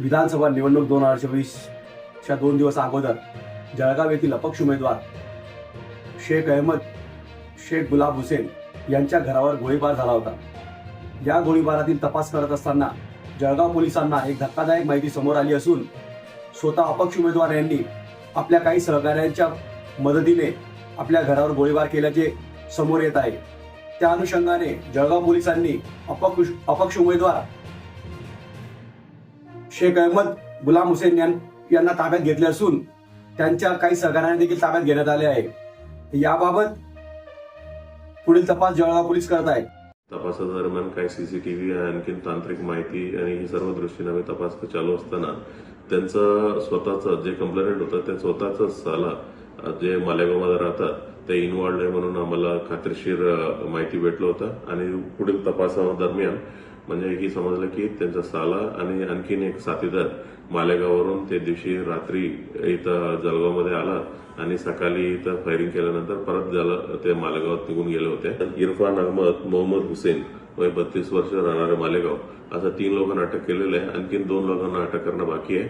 विधानसभा निवडणूक दोन हजार चोवीसच्या दोन दिवस अगोदर जळगाव येथील अपक्ष उमेदवार शेख अहमद शेख गुलाब हुसेन यांच्या घरावर गोळीबार झाला होता. या गोळीबारातील तपास करत असताना जळगाव पोलिसांना एक धक्कादायक माहिती समोर आली असून स्वतः अपक्ष उमेदवार यांनी आपल्या काही सहकाऱ्यांच्या मदतीने आपल्या घरावर गोळीबार केल्याचे समोर येत आहे. त्या अनुषंगाने जळगाव पोलिसांनी अपक्ष अपक्ष उमेदवार शेख अहमद गुलाम हुसेन यांना ताब्यात घेतले असून त्यांच्या काही सहकाऱ्यांना देखील ताब्यात घेण्यात आले आहे. याबाबत पुढील तपास जळगाव पोलीस करत आहेत तपासादरम्यान काही सीसीटीव्ही आणखी तांत्रिक माहिती आणि ही सर्व दृष्टीने आम्ही तपास चालू असताना त्यांचं स्वतःच जे कंप्लेंट होतं ते स्वतःच साला जे मालेगावमध्ये राहतात ते इन्वॉल्ड आहे म्हणून आम्हाला खात्रीशीर माहिती भेटलं होतं. आणि पुढील तपासादरम्यान म्हणजे ही समजलं की त्यांचा साला आणि आणखीन एक साथीदार मालेगाववरून ते दिवशी रात्री इथं जळगावमध्ये आला आणि सकाळी इथं फायरिंग केल्यानंतर परत झालं ते मालेगावात निघून गेले होते. इरफान अहमद मोहम्मद हुसेन वय बत्तीस वर्ष राहणारे मालेगाव असं तीन लोकांना अटक केलेलं आहे. आणखीन दोन लोकांना अटक करणं बाकी आहे.